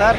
Sir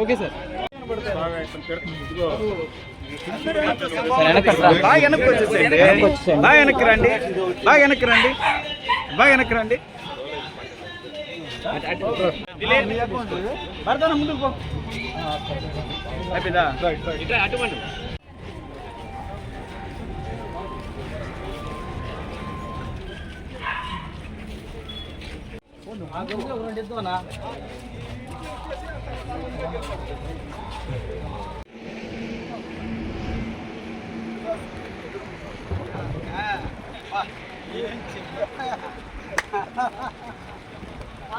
okay sir బాగా వెనక్కి వచ్చేసేయండి బాగా వెనక్కి రండి. బాగా వెనక్కి రండి. బాగా వెనక్కి రండి. భరతన ముందుకు పో అయిపోయిందా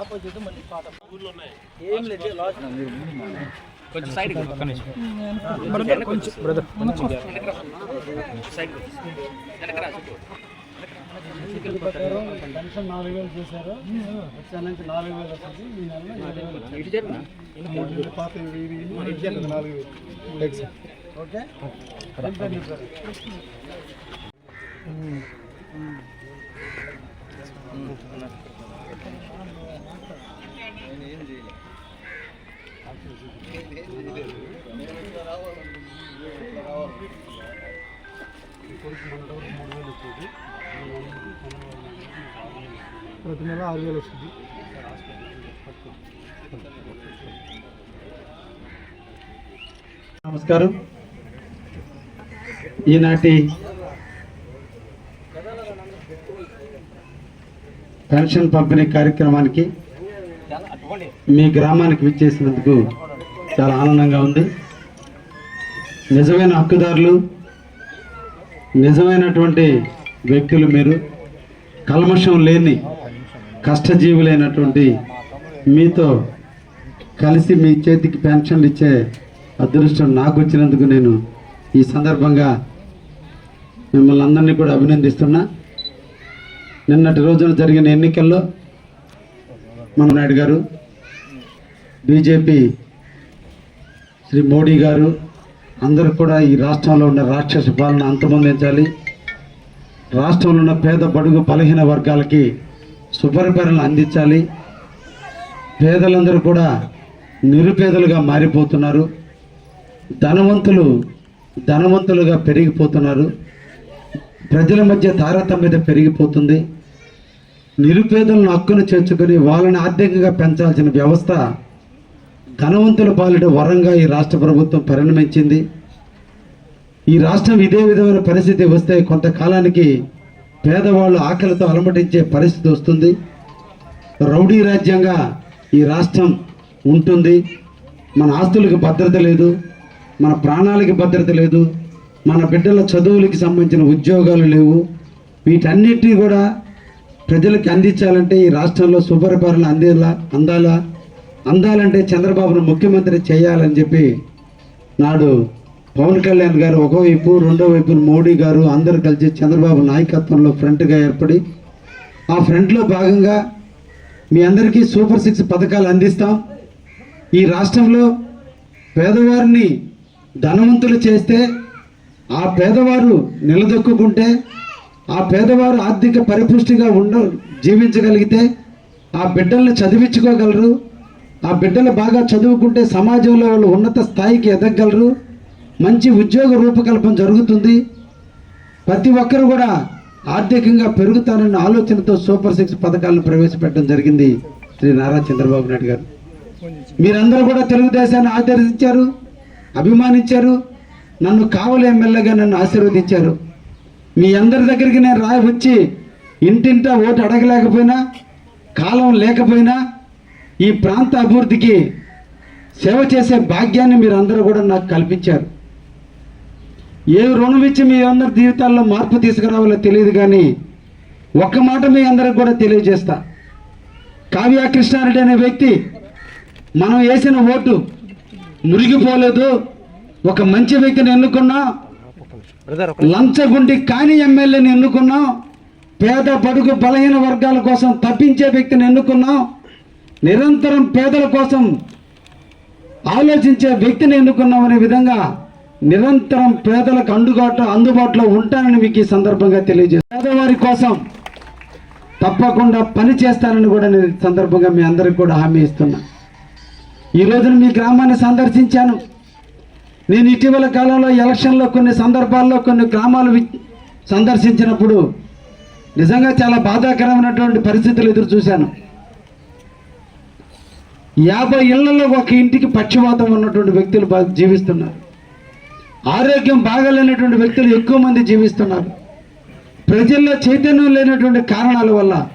ఆపోజిట్ మళ్ళీ పాట ఊర్లో ఉన్నాయి ఏం లేదు లాస్ట్ పంచాయతీ పెన్షన్ నాలుగు వేలు చేశారు వచ్చే నుంచి నాలుగు వేలు వస్తుంది ఈ. పాత నాలుగు వేలు ఓకే ఏం పేరు నీ పేరు? ప్రతి నెల ఆరు వేలు వస్తుంది. నమస్కారం. ఈనాటి పెన్షన్ పంపిణీ కార్యక్రమానికి మీ గ్రామానికి విచ్చేసినందుకు చాలా ఆనందంగా ఉంది. నిజమైన హక్కుదారులు నిజమైనటువంటి వ్యక్తులు మీరు. కల్మషం లేని కష్టజీవులైనటువంటి మీతో కలిసి మీ చేతికి పెన్షన్లు ఇచ్చే అదృష్టం నాకు వచ్చినందుకు నేను ఈ సందర్భంగా మిమ్మల్ని అందరినీ కూడా అభినందిస్తున్నా. నిన్నటి రోజున జరిగిన ఎన్నికల్లో మన నాయుడు గారు బీజేపీ శ్రీ మోడీ గారు అందరూ కూడా ఈ రాష్ట్రంలో ఉన్న రాక్షస పాలన అంతమొందించాలి. రాష్ట్రంలో ఉన్న పేద బడుగు బలహీన వర్గాలకి సుపరిపాలన అందించాలి. పేదలందరూ కూడా నిరుపేదలుగా మారిపోతున్నారు. ధనవంతులు ధనవంతులుగా పెరిగిపోతున్నారు. ప్రజల మధ్య తారతమ్యత పెరిగిపోతుంది. నిరుపేదలను హక్కును చేర్చుకొని వాళ్ళని ఆర్థికంగా పెంచాల్సిన వ్యవస్థ ధనవంతుల పాలిట వరంగా ఈ రాష్ట్ర ప్రభుత్వం పరిణమించింది. ఈ రాష్ట్రం ఇదే విధమైన పరిస్థితి వస్తే కొంతకాలానికి పేదవాళ్ళు ఆకలితో అలమటించే పరిస్థితి వస్తుంది. రౌడీ రాజ్యంగా ఈ రాష్ట్రం ఉంటుంది. మన ఆస్తులకు భద్రత లేదు మన ప్రాణాలకి భద్రత లేదు మన బిడ్డల చదువులకి సంబంధించిన ఉద్యోగాలు లేవు. వీటన్నిటినీ కూడా ప్రజలకు అందించాలంటే ఈ రాష్ట్రంలో సుపరిపాలన అందేలా అందాలా? అందాలంటే చంద్రబాబును ముఖ్యమంత్రి చేయాలని చెప్పి నాడు పవన్ కళ్యాణ్ గారు ఒకవైపు రెండో వైపు మోడీ గారు అందరు కలిసి చంద్రబాబు నాయకత్వంలో ఫ్రంట్గా ఏర్పడి ఆ ఫ్రంట్లో భాగంగా మీ అందరికీ సూపర్ సిక్స్ పథకాలు అందిస్తాం. ఈ రాష్ట్రంలో పేదవారిని ధనవంతులు చేస్తే ఆ పేదవారు నిలదొక్కుంటే ఆ పేదవారు ఆర్థిక పరిపుష్టిగా ఉండ జీవించగలిగితే ఆ బిడ్డల్ని చదివించుకోగలరు. ఆ బిడ్డలు బాగా చదువుకుంటే సమాజంలో వాళ్ళు ఉన్నత స్థాయికి ఎదగలరు. మంచి ఉద్యోగ రూపకల్పన జరుగుతుంది. ప్రతి ఒక్కరు కూడా ఆర్థికంగా పెరుగుతారన్న ఆలోచనతో సూపర్ సిక్స్ పథకాలను ప్రవేశపెట్టడం జరిగింది శ్రీ నారా చంద్రబాబు నాయుడు గారు. మీరందరూ కూడా తెలుగుదేశాన్ని ఆదరించారు అభిమానించారు నన్ను కావలి ఎమ్మెల్యేగా నన్ను ఆశీర్వదించారు. మీ అందరి దగ్గరికి నేను రా వచ్చి ఇంటింటా ఓటు అడగలేకపోయినా కాలం లేకపోయినా ఈ ప్రాంత అభివృద్ధికి సేవ చేసే భాగ్యాన్ని మీరు అందరూ కూడా నాకు కల్పించారు. ఏ రుణం ఇచ్చి మీ అందరి జీవితాల్లో మార్పు తీసుకురావాలో తెలియదు కానీ ఒక్క మాట మీ అందరికి కూడా తెలియజేస్తా. కావ్య కృష్ణారెడ్డి అనే వ్యక్తి మనం వేసిన ఓటు మురిగిపోలేదు. ఒక మంచి వ్యక్తిని ఎన్నుకున్నాం లంచగుండి కాని ఎమ్మెల్యేని ఎన్నుకున్నాం పేద బడుగు బలహీన వర్గాల కోసం తప్పించే వ్యక్తిని ఎన్నుకున్నాం నిరంతరం పేదల కోసం ఆలోచించే వ్యక్తిని ఎన్నుకున్నామనే విధంగా నిరంతరం పేదలకు అందుబాటు అందుబాటులో ఉంటానని మీకు ఈ సందర్భంగా తెలియజేస్తాను పేదవారి కోసం తప్పకుండా పని చేస్తానని కూడా నేను సందర్భంగా మీ అందరికి కూడా హామీ ఇస్తున్నా. ఈ రోజున మీ గ్రామాన్ని సందర్శించాను. నేను ఇటీవల కాలంలో ఎలక్షన్లో కొన్ని సందర్భాల్లో కొన్ని గ్రామాలు వి- సందర్శించినప్పుడు నిజంగా చాలా బాధాకరమైనటువంటి పరిస్థితులు ఎదురు చూశాను యాభై ఇళ్ళలో ఒక ఇంటికి పక్షవాతం ఉన్నటువంటి వ్యక్తులు బా- జీవిస్తున్నారు. ఆరోగ్యం బాగాలేనటువంటి వ్యక్తులు ఎక్కువ మంది జీవిస్తున్నారు. ప్రజల్లో చైతన్యం లేనటువంటి కారణాల వల్ల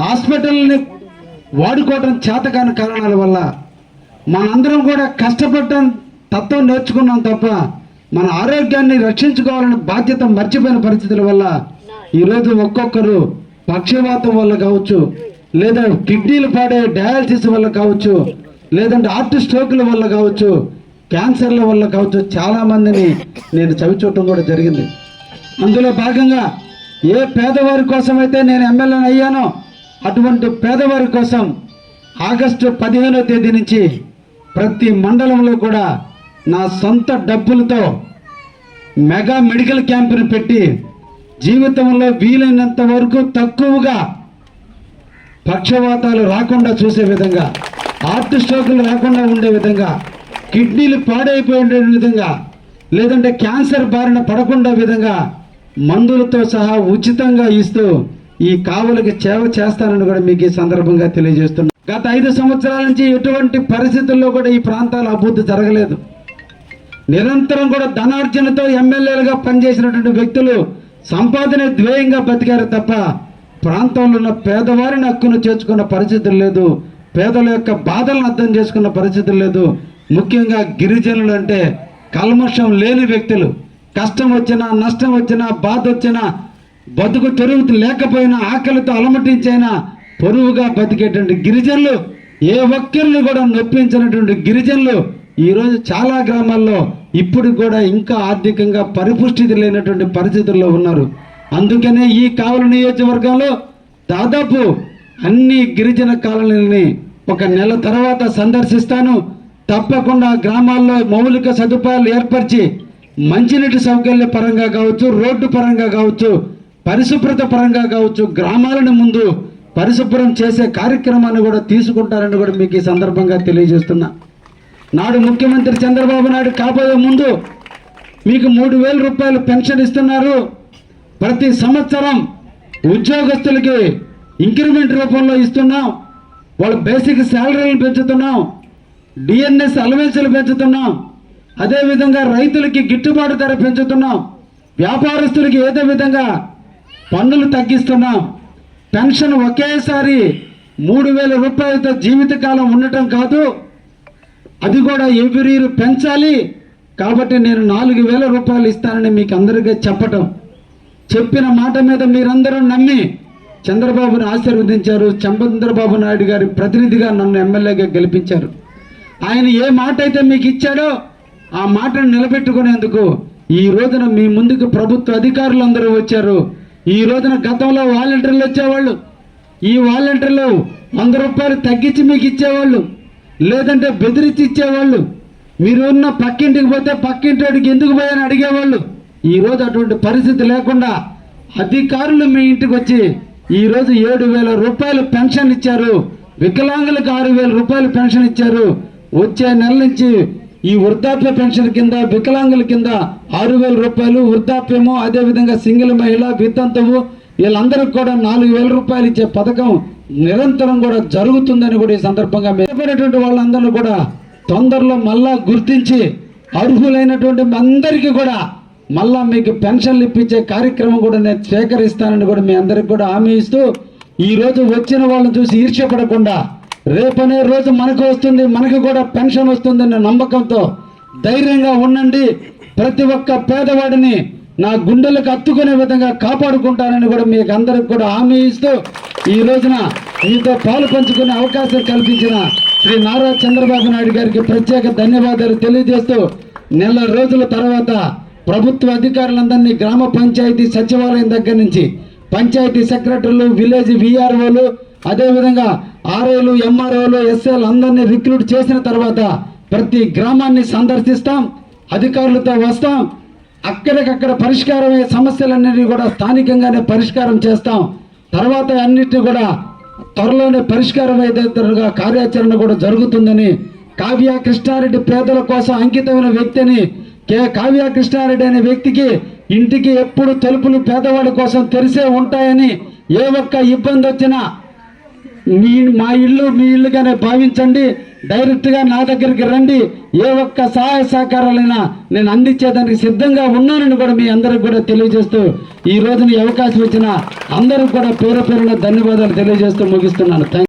హాస్పిటల్ని వాడుకోవటం చేతకాని కారణాల వల్ల మనందరం కూడా కష్టపడటం తత్వం నేర్చుకున్నాం తప్ప మన ఆరోగ్యాన్ని రక్షించుకోవాలని బాధ్యత మర్చిపోయిన పరిస్థితుల వల్ల ఈరోజు ఒక్కొక్కరు పక్షవాతం వల్ల కావచ్చు లేదా కిడ్నీలు పాడే డయాలసిస్ వల్ల కావచ్చు లేదంటే హార్ట్ స్ట్రోక్ల వల్ల కావచ్చు క్యాన్సర్ల వల్ల కావచ్చు చాలా మందిని నేను చవిచూడటం కూడా జరిగింది. అందులో భాగంగా ఏ పేదవారి కోసం అయితే నేను ఎమ్మెల్యేని అయ్యానో అటువంటి పేదవారి కోసం ఆగస్టు పదిహేనో తేదీ నుంచి ప్రతి మండలంలో కూడా నా సొంత డబ్బులతో మెగా మెడికల్ క్యాంపును పెట్టి జీవితంలో వీలైనంత వరకు తక్కువగా పక్షవాతాలు రాకుండా చూసే విధంగా హార్ట్ స్ట్రోకులు రాకుండా ఉండే విధంగా కిడ్నీలు పాడైపోయి ఉండే విధంగా లేదంటే క్యాన్సర్ బారిన పడకుండా విధంగా మందులతో సహా ఉచితంగా ఇస్తూ ఈ కావులకి సేవ చేస్తానని కూడా మీకు ఈ సందర్భంగా తెలియజేస్తున్నాను గత ఐదు సంవత్సరాల నుంచి ఎటువంటి పరిస్థితుల్లో కూడా ఈ ప్రాంతాల అభివృద్ధి జరగలేదు. నిరంతరం కూడా ధనార్జనతో ఎమ్మెల్యేలుగా పనిచేసినటువంటి వ్యక్తులు సంపాదన ద్వేయంగా బతికారు తప్ప ప్రాంతంలో ఉన్న పేదవారిని హక్కును చేర్చుకున్న పరిస్థితులు లేదు. పేదల యొక్క బాధలను అర్థం చేసుకున్న పరిస్థితులు లేదు. ముఖ్యంగా గిరిజనులు అంటే కల్మషం లేని వ్యక్తులు. కష్టం వచ్చినా నష్టం వచ్చినా బాధ వచ్చినా బతుకు తెరువు లేకపోయినా ఆకలితో అలమటించైనా పొరువుగా బతికేటువంటి గిరిజనులు ఏ ఒక్కరిని కూడా నొప్పించినటువంటి గిరిజనులు ఈరోజు చాలా గ్రామాల్లో ఇప్పుడు కూడా ఇంకా ఆర్థికంగా పరిపుష్టి లేనటువంటి పరిస్థితుల్లో ఉన్నారు. అందుకనే ఈ కావలి నియోజకవర్గంలో దాదాపు అన్ని గిరిజన కాలనీలని ఒక నెల తర్వాత సందర్శిస్తాను. తప్పకుండా గ్రామాల్లో మౌలిక సదుపాయాలు ఏర్పరిచి మంచినీటి సౌకర్య పరంగా కావచ్చు రోడ్డు పరంగా కావచ్చు పరిశుభ్రత పరంగా కావచ్చు గ్రామాలను ముందు పరిశుభ్రం చేసే కార్యక్రమాన్ని కూడా తీసుకుంటారని కూడా మీకు ఈ సందర్భంగా తెలియజేస్తున్నా. నాడు ముఖ్యమంత్రి చంద్రబాబు నాయుడు కాబోయే ముందు మీకు మూడు వేల రూపాయలు పెన్షన్ ఇస్తున్నారు. ప్రతి సంవత్సరం ఉద్యోగస్తులకి ఇంక్రిమెంట్ రూపంలో ఇస్తున్నాం. వాళ్ళ బేసిక్ శాలరీలు పెంచుతున్నాం. డిఎన్ఎస్ అలవెన్సులు పెంచుతున్నాం. అదేవిధంగా రైతులకి గిట్టుబాటు ధర పెంచుతున్నాం. వ్యాపారస్తులకి ఏదో విధంగా పన్నులు తగ్గిస్తున్నాం. పెన్షన్ ఒకేసారి మూడు వేల రూపాయలతో జీవితకాలం ఉండటం కాదు. అది కూడా ఎవ్రీ పెంచాలి. కాబట్టి నేను నాలుగు వేల రూపాయలు ఇస్తానని మీకు అందరికీ చెప్పటం. చెప్పిన మాట మీద మీరందరూ నమ్మి చంద్రబాబుని ఆశీర్వదించారు. చంద్రబాబు నాయుడు గారి ప్రతినిధిగా నన్ను ఎమ్మెల్యేగా గెలిపించారు. ఆయన ఏ మాట అయితే మీకు ఇచ్చాడో ఆ మాటను నిలబెట్టుకునేందుకు ఈ రోజున మీ ముందుకు ప్రభుత్వ అధికారులు అందరూ వచ్చారు. ఈ రోజున గతంలో వాలంటీర్లు వచ్చేవాళ్ళు. ఈ వాలంటీర్లు వంద రూపాయలు తగ్గించి మీకు ఇచ్చేవాళ్ళు. లేదంటే బెదిరించి ఇచ్చేవాళ్ళు. మీరు ఉన్న పక్కింటికి పోతే పక్కింటి ఎందుకు పోయని అడిగేవాళ్ళు. ఈ రోజు అటువంటి పరిస్థితి లేకుండా అధికారులు మీ ఇంటికి వచ్చి ఈరోజు ఏడు వేల రూపాయలు పెన్షన్ ఇచ్చారు. వికలాంగులకు ఆరు వేల రూపాయలు పెన్షన్ ఇచ్చారు. వచ్చే నెల నుంచి ఈ వృద్ధాప్య పెన్షన్ కింద వికలాంగుల కింద ఆరు వేల రూపాయలు వృద్ధాప్యము అదేవిధంగా సింగిల్ మహిళ వితంతువు వీళ్ళందరికీ కూడా నాలుగు వేల రూపాయలు ఇచ్చే పథకం నిరంతరం కూడా జరుగుతుందని కూడా ఈ సందర్భంగా మేమైనటువంటి వాళ్ళందరూ కూడా తొందరలో మళ్ళా గుర్తించి అర్హులైనటువంటి అందరికీ కూడా మళ్ళా మీకు పెన్షన్లు ఇప్పించే కార్యక్రమం కూడా నేను స్వీకరిస్తానని కూడా మీ అందరికి కూడా హామీ ఇస్తూ ఈ రోజు వచ్చిన వాళ్ళని చూసి ఈర్ష్యపడకుండా రేపనే రోజు మనకు వస్తుంది మనకు కూడా పెన్షన్ వస్తుందనే నమ్మకంతో ధైర్యంగా ఉండండి. ప్రతి ఒక్క పేదవాడిని నా గుండెలకు అత్తుకునే విధంగా కాపాడుకుంటానని కూడా మీకు అందరికి కూడా హామీ ఇస్తూ ఈ రోజున మీతో పాలు పంచుకునే అవకాశం కల్పించిన శ్రీ నారా చంద్రబాబు నాయుడు గారికి ప్రత్యేక ధన్యవాదాలు తెలియజేస్తూ నెల రోజుల తర్వాత ప్రభుత్వ అధికారులందరినీ గ్రామ పంచాయతీ సచివాలయం దగ్గర నుంచి పంచాయతీ సెక్రటరీలు విలేజ్ విఆర్ఓలు అదేవిధంగా ఆర్ఓలు ఎంఆర్ఓలు ఎస్ఎల్ అందరినీ రిక్రూట్ చేసిన తర్వాత ప్రతి గ్రామాన్ని సందర్శిస్తాం అధికారులతో వస్తాం అక్కడికక్కడ పరిష్కారమయ్యే సమస్యలన్నీ కూడా స్థానికంగానే పరిష్కారం చేస్తాం. తర్వాత అన్నిటిని కూడా త్వరలోనే పరిష్కారం అయ్యేటట్టుగా కార్యాచరణ కూడా జరుగుతుందని కావ్య కృష్ణారెడ్డి పేదల కోసం అంకితమైన వ్యక్తిని కే కావ్య కృష్ణారెడ్డి అనే వ్యక్తికి ఇంటికి ఎప్పుడు తలుపులు పేదవాడి కోసం తెరిసే ఉంటాయని ఏ ఒక్క ఇబ్బంది వచ్చినా మీ మా ఇల్లు మీ ఇల్లుగానే భావించండి. డైరెక్ట్గా నా దగ్గరికి రండి. ఏ ఒక్క సహాయ సహకారాలైనా నేను అందించేదానికి సిద్ధంగా ఉన్నానని కూడా మీ అందరికి కూడా తెలియజేస్తూ ఈ రోజున అవకాశం ఇచ్చిన అందరికి కూడా పేరు పేరున ధన్యవాదాలు తెలియజేస్తూ ముగిస్తున్నాను. థ్యాంక్